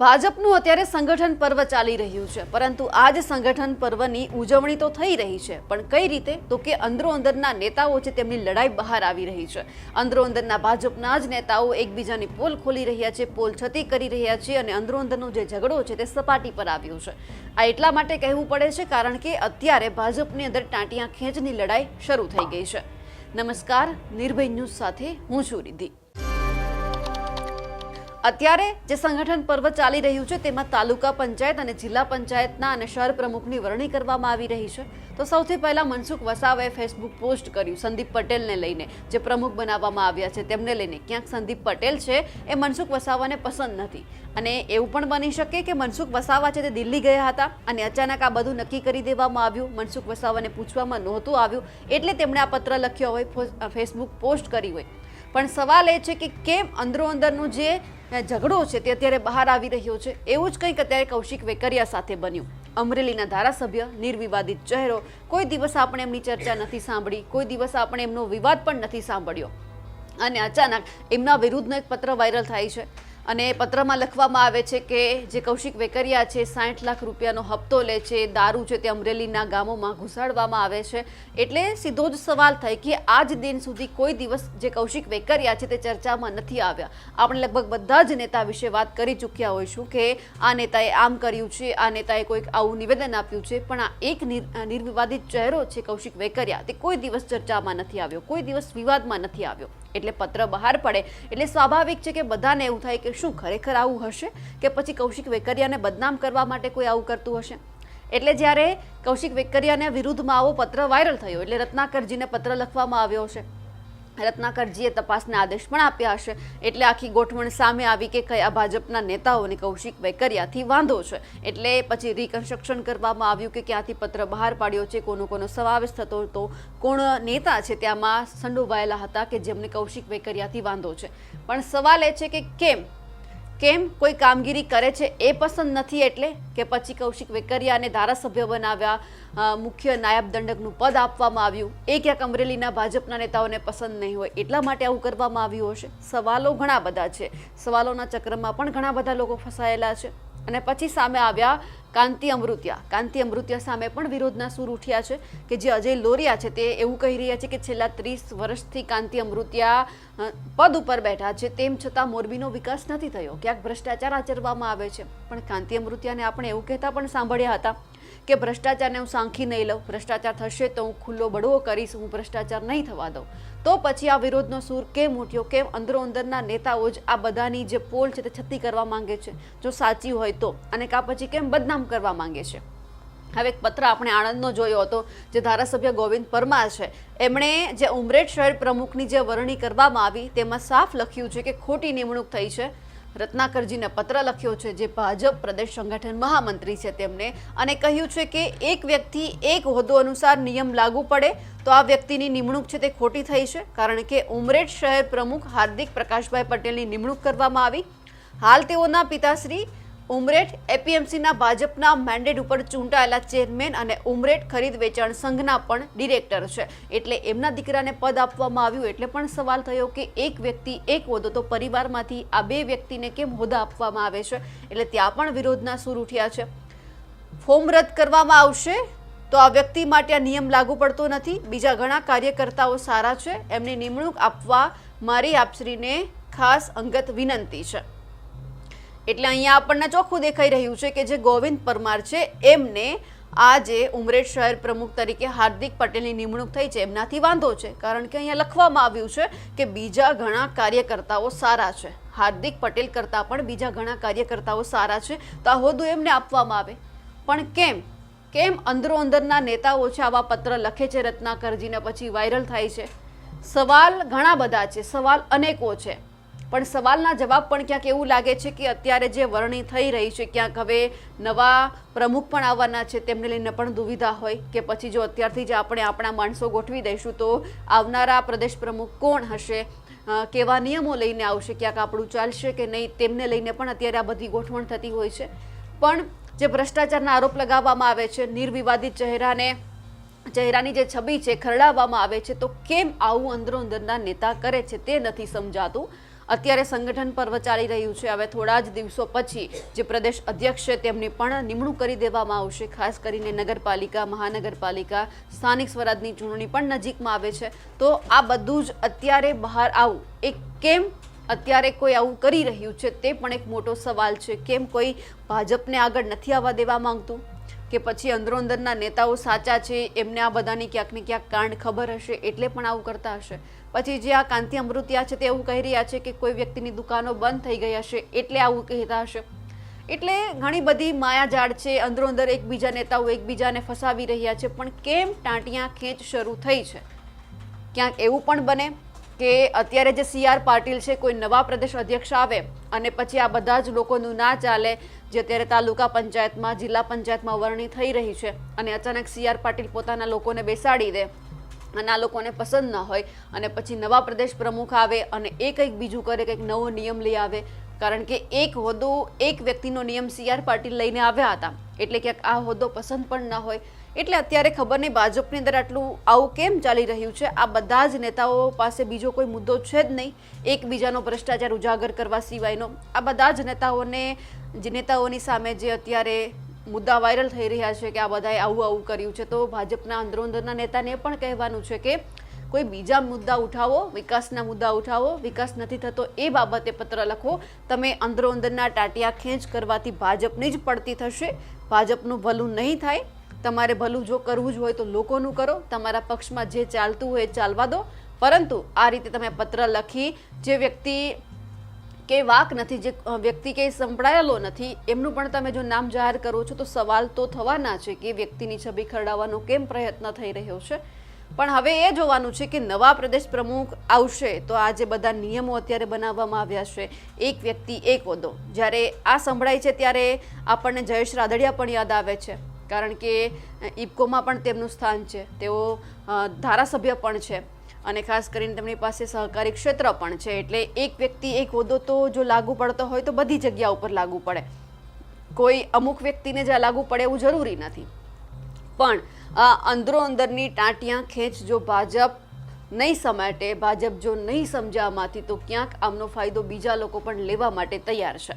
ભાજપનું અત્યારે સંગઠન પર્વ ચાલી રહ્યું છે, પરંતુ આ જ સંગઠન પર્વની ઉજવણી તો થઈ રહી છે, પણ કઈ રીતે? તો કે અંદરો અંદરના નેતાઓ છે તેમની લડાઈ બહાર આવી રહી છે. અંદરો અંદરના ભાજપના જ નેતાઓ એકબીજાની પોલ ખોલી રહ્યા છે, પોલ છતી કરી રહ્યા છે અને અંદરો અંદરનો જે ઝઘડો છે તે સપાટી પર આવ્યો છે. આ એટલા માટે કહેવું પડે છે કારણ કે અત્યારે ભાજપની અંદર ટાંટિયા ખેંચની લડાઈ શરૂ થઈ ગઈ છે. નમસ્કાર, નિર્ભય ન્યૂઝ સાથે હું છું રિદ્ધિ. અત્યારે જે સંગઠન પર્વ ચાલી રહ્યું છે, તેમાં તાલુકા પંચાયત અને જિલ્લા પંચાયતના અને શહેર પ્રમુખની વરણી કરવામાં આવી રહી છે. તો સૌથી પહેલા મનસુખ વસાવાએ ફેસબુક પોસ્ટ કર્યું, સંદીપ પટેલને લઈને, જે પ્રમુખ બનાવવામાં આવ્યા છે તેમને લઈને. ક્યાંક સંદીપ પટેલ છે એ મનસુખ વસાવાને પસંદ નથી. અને એવું પણ બની શકે કે મનસુખ વસાવા છે તે દિલ્હી ગયા હતા અને અચાનક આ બધું નક્કી કરી દેવામાં આવ્યું. મનસુખ વસાવાને પૂછવામાં નહોતું આવ્યું, એટલે તેમણે આ પત્ર લખ્યો હોય ફેસબુક પોસ્ટ કરી હોય. પણ સવાલ એ છે કે કેમ અંદરો અંદરનું જે ઝઘડો છે, તે અત્યારે બહાર આવી રહ્યો છે. એવું જ કંઈક અત્યારે કૌશિક વેકરિયા સાથે બન્યું. અમરેલીના ધારાસભ્ય, નિર્વિવાદિત ચહેરો. કોઈ દિવસ આપણે એમની ચર્ચા નથી સાંભળી, કોઈ દિવસ આપણે એમનો વિવાદ પણ નથી સાંભળ્યો. અને અચાનક એમના વિરુદ્ધનો એક પત્ર વાયરલ થાય છે. અને પત્રમાં લખવામાં આવે છે કે જે કૌશિક વેકરિયા છે, સાઠ લાખ રૂપિયાનો હપ્તો લે છે, દારૂ છે તે અમરેલીના ગામોમાં ઘુસાડવામાં આવે છે. એટલે સીધો જ સવાલ થાય કે આજ દિન સુધી કોઈ દિવસ જે કૌશિક વેકરિયા છે તે ચર્ચામાં નથી આવ્યા. આપણે લગભગ બધા જ નેતા વિશે વાત કરી ચૂક્યા હોઈશું કે આ નેતાએ આમ કર્યું છે, આ નેતાએ કોઈક આવું નિવેદન આપ્યું છે, પણ આ એક નિર- નિર્વિવાદિત ચહેરો છે કૌશિક વેકરિયા. તે કોઈ દિવસ ચર્ચામાં નથી આવ્યો, કોઈ દિવસ વિવાદમાં નથી આવ્યો. એટલે પત્ર બહાર પડે. એટલે સ્વાભાવિક છે કે બધાને એવું થાય કે શું ખરેખર આવું હશે? કે પછી કૌશિક વેકરિયાને બદનામ કરવા માટે કોઈ આવું કરતું હશે? એટલે જ્યારે કૌશિક વેકરિયાને વિરુદ્ધમાં આવો પત્ર વાયરલ થયો, એટલે રત્નાકરજીને પત્ર લખવામાં આવ્યો છે રત્નાકરજીએ તપાસના આદેશ પણ આપ્યા હશે. એટલે આખી ગોઠવણ સામે આવી કે કયા ભાજપના નેતાઓને કૌશિક કર્યાથી વાંધો છે. એટલે પછી રિકન્સ્ટ્રક્શન કરવામાં આવ્યું કે ક્યાંથી પત્ર બહાર પાડ્યો છે, કોનો કોનો સમાવેશ થતો હતો, કોણ નેતા છે ત્યાંમાં સંડોવાયેલા હતા કે જેમને કૌશિક કર્યાથી વાંધો છે. પણ સવાલ એ છે કે કેમ? કેમ કોઈ કામગીરી કરે છે એ પસંદ નથી એટલે કે પછી કૌશિક વેકરિયાને ધારાસભ્ય બનાવ્યા મુખ્ય નાયબ દંડકનું પદ આપવામાં આવ્યું. એ ક્યાંક અમરેલીના ભાજપના નેતાઓને પસંદ નહીં હોય એટલા માટે આવું કરવામાં આવ્યું હશે? સવાલો ઘણા બધા છે. સવાલોના ચક્રમાં પણ ઘણા બધા લોકો ફસાયેલા છે. અને પછી સામે આવ્યા કાંતિ અમૃતિયા. કાંતિ અમૃતિયા સામે પણ વિરોધના સૂર ઉઠ્યા છે કે જે અજય લોરિયા છે તે એવું કહી રહ્યા છે કે છેલ્લા ત્રીસ વર્ષથી કાંતિ અમૃતિયા પદ ઉપર બેઠા છે. તેમ છતાં મોરબીનો વિકાસ નથી થયો. ક્યાંક ભ્રષ્ટાચાર આચરવામાં આવે છે. પણ કાંતિ અમૃતિયાને આપણે એવું કહેતા પણ સાંભળ્યા હતા કે ભ્રષ્ટાચારને હું સાંખી નહીં લઉં, ભ્રષ્ટાચાર થશે તો હું ખુલ્લો બળવો કરીશ, હું ભ્રષ્ટાચાર નહીં થવા દઉં. તો પછી આ વિરોધનો સૂર કેમ ઉઠ્યો? કેમ અંદરો અંદરના નેતાઓ જ આ બધાની જે પોલ છે તે છતી કરવા માંગે છે? જો સાચી હોય તો. અને કા પછી કેમ બદનામ કરવા માંગે છે? હવે એક પત્ર આપણે આણંદનો જોયો હતો, જે ધારાસભ્ય ગોવિંદ પરમાર છે. એમણે જે ઉમરેઠ શહેર પ્રમુખની જે વરણી કરવામાં આવી, તેમાં સાફ લખ્યું છે કે ખોટી નિમણૂક થઈ છે. રત્નાકરજીને પત્ર લખ્યો છે જે ભાજપ પ્રદેશ સંગઠન મહામંત્રી છે તેમને અને કહ્યું છે કે એક વ્યક્તિ એક હોદ્દો અનુસાર નિયમ લાગુ પડે તો આ વ્યક્તિની નિમણૂક છે તે ખોટી થઈ છે કારણ કે ઉમરેઠ શહેર પ્રમુખ હાર્દિક પ્રકાશભાઈ પટેલની નિમણૂક કરવામાં આવી. હાલ તેઓના પિતાશ્રી ઉમરેઠ એપીએમસીના ભાજપના મેન્ડેટ ઉપર ચૂંટાયેલા ચેરમેન અને ઉમરેઠ ખરીદ વેચાણ સંઘના પણ ડિરેક્ટર છે. એટલે એમના દીકરાને પદ આપવામાં આવ્યું એટલે પણ સવાલ થયો કે એક વ્યક્તિ એક હોદ્દો તો પરિવારમાંથી આ બે વ્યક્તિને કેમ હોદ્દા આપવામાં આવે છે? એટલે ત્યાં પણ વિરોધના સૂર ઉઠ્યા છે. ફોર્મ રદ કરવામાં આવશે તો આ વ્યક્તિ માટે આ નિયમ લાગુ પડતો નથી. બીજા ઘણા કાર્યકર્તાઓ સારા છે. એમની નિમણૂક આપવા મારી આપશ્રીને ખાસ અંગત વિનંતી છે. એટલે અહીંયા આપણને ચોખ્ખું દેખાઈ રહ્યું છે કે જે ગોવિંદ પરમાર છે, એમને આજે ઉમરેઠ શહેર પ્રમુખ તરીકે હાર્દિક પટેલની નિમણૂક થઈ છે. એમનાથી વાંધો છે, કારણ કે અહીંયા લખવામાં આવ્યું છે કે બીજા ઘણા કાર્યકર્તાઓ સારા છે. હાર્દિક પટેલ કરતાં પણ બીજા ઘણા કાર્યકર્તાઓ સારા છે. તો આ હોદ્દો એમને આપવામાં આવે. પણ કેમ? કેમ અંદરો અંદરના નેતાઓ છે, આવા પત્ર લખે છે રત્નાકરજીને પછી વાયરલ થાય છે? સવાલ ઘણા બધા છે, સવાલ અનેકો છે. પણ સવાલના જવાબ પણ ક્યાંક એવું લાગે છે કે અત્યારે જે વરણી થઈ રહી છે, ક્યાંક હવે નવા પ્રમુખ પણ આવવાના છે, તેમને લઈને પણ દુવિધા હોય કે પછી જો અત્યારથી જ આપણે આપણા માણસો ગોઠવી દઈશું તો આવનારા પ્રદેશ પ્રમુખ કોણ હશે? કેવા નિયમો લઈને આવશે? ક્યાંક આપણું ચાલશે કે નહીં? તેમને લઈને પણ અત્યારે આ બધી ગોઠવણ થતી હોય છે. પણ જે ભ્રષ્ટાચારના આરોપ લગાવવામાં આવે છે, નિર્વિવાદિત ચહેરાને, ચહેરાની જે છબી છે, ખરડાવવામાં આવે છે, તો કેમ આવું અંદરો અંદરના નેતા કરે છે તે નથી સમજાતું. અત્યારે સંગઠન પર્વ ચાલી રહ્યું છે. હવે થોડા જ દિવસો પછી જે પ્રદેશ અધ્યક્ષ છે, તેમની પણ નિમણૂક કરી દેવામાં આવશે. ખાસ કરીને નગરપાલિકા, મહાનગરપાલિકા, સ્થાનિક સ્વરાજની ચૂંટણી પણ નજીકમાં આવે છે. તો આ બધું જ અત્યારે બહાર આવું. એ કેમ અત્યારે કોઈ આવું કરી રહ્યું છે, તે પણ એક મોટો સવાલ છે. કેમ કોઈ ભાજપને આગળ નથી આવવા દેવા માંગતું? કે પછી અંદરો અંદરના નેતાઓ સાચા છે, એમને આ બધાની ક્યાંક ને ક્યાંક કાંડ ખબર હશે, એટલે પણ આવું કરતા હશે. પછી જે આ કાંતિ અમૃતિયા છે તે એવું કહી રહ્યા છે કે કોઈ વ્યક્તિની દુકાનો બંધ થઈ ગઈ હશે, એટલે આવું કહેતા હશે. એટલે ઘણી બધી માયાજાળ છે અંદરો અંદર એકબીજા નેતાઓ એકબીજાને ફસાવી રહ્યા છે, પણ કેમ ટાંટિયા ખેંચ શરૂ થઈ છે? ક્યાંક એવું પણ બને કે અત્યારે જે સી આર પાટીલ છે, કોઈ નવા પ્રદેશ અધ્યક્ષ આવે અને પછી આ બધા જ લોકોનું ના ચાલે, જે અત્યારે તાલુકા પંચાયતમાં, જિલ્લા પંચાયતમાં વરણી થઈ રહી છે અને અચાનક સી આર પાટીલ પોતાના લોકોને બેસાડી દે અને આ લોકોને પસંદ ન હોય અને પછી નવા પ્રદેશ પ્રમુખ આવે અને એ કંઈક બીજું કરે, કંઈક નવો નિયમ લઈ આવે. કારણ કે એક હોદ્દો, એક વ્યક્તિનો નિયમ સી આર પાટીલ લઈને આવ્યા હતા. એટલે ક્યાંક આ હોદ્દો પસંદ પણ ન હોય. એટલે અત્યારે ખબર નહીં ભાજપની અંદર આટલું આવું કેમ ચાલી રહ્યું છે? આ બધા જ નેતાઓ પાસે બીજો કોઈ મુદ્દો છે જ નહીં. એકબીજાનો ભ્રષ્ટાચાર ઉજાગર કરવા સિવાયનો. આ બધા જ નેતાઓને, જે નેતાઓની સામે જે અત્યારે મુદ્દા વાયરલ થઈ રહ્યા છે કે આ બધાએ આવું આવું કર્યું છે, તો ભાજપના અંદરો અંદરના નેતાને પણ કહેવાનું છે કે કોઈ બીજા મુદ્દા ઉઠાવો, વિકાસના મુદ્દા ઉઠાવો, વિકાસ નથી થતો એ બાબતે પત્ર લખો. તમે અંદરો અંદરના ટાટિયા ખેંચ કરવાથી ભાજપની જ પડતી થશે. ભાજપનું ભલું નહીં થાય. તમારે ભલું જો કરવું જ હોય તો લોકોનું કરો. તમારા પક્ષમાં જે ચાલતું હોય એ ચાલવા દો. પરંતુ આ રીતે તમે પત્ર લખી જે વ્યક્તિ કે વાક નથી, જે વ્યક્તિ કે સંભળાયેલો નથી, એમનું પણ તમે જો નામ જાહેર કરો છો તો સવાલ તો થવાના છે કે વ્યક્તિની છબી ખરડાવવાનો કેમ પ્રયત્ન થઈ રહ્યો છે? પણ હવે એ જોવાનું છે કે નવા પ્રદેશ પ્રમુખ આવશે તો આ જે બધા નિયમો અત્યારે બનાવવામાં આવ્યા છે, એક વ્યક્તિ, એક હોદ્દો. જ્યારે આ સંભળાય છે ત્યારે આપણને જયેશ રાદડિયા પણ યાદ આવે છે. કારણ કે ઇપકોમાં પણ તેમનું સ્થાન છે. તેઓ ધારાસભ્ય પણ છે અને ખાસ કરીને તેમની પાસે સહકારી ક્ષેત્ર પણ છે. એટલે એક વ્યક્તિ એક હોદ્દો તો જો લાગુ પડતો હોય તો બધી જગ્યા ઉપર લાગુ પડે. કોઈ અમુક વ્યક્તિને જ લાગુ પડે એવું જરૂરી નથી. પણ અંદરો અંદરની ટાંટિયા ખેંચ જો ભાજપ નહીં સમાટે, ભાજપ જો નહીં સમજાવવામાંથી તો ક્યાંક આમનો ફાયદો બીજા લોકો પણ લેવા માટે તૈયાર છે.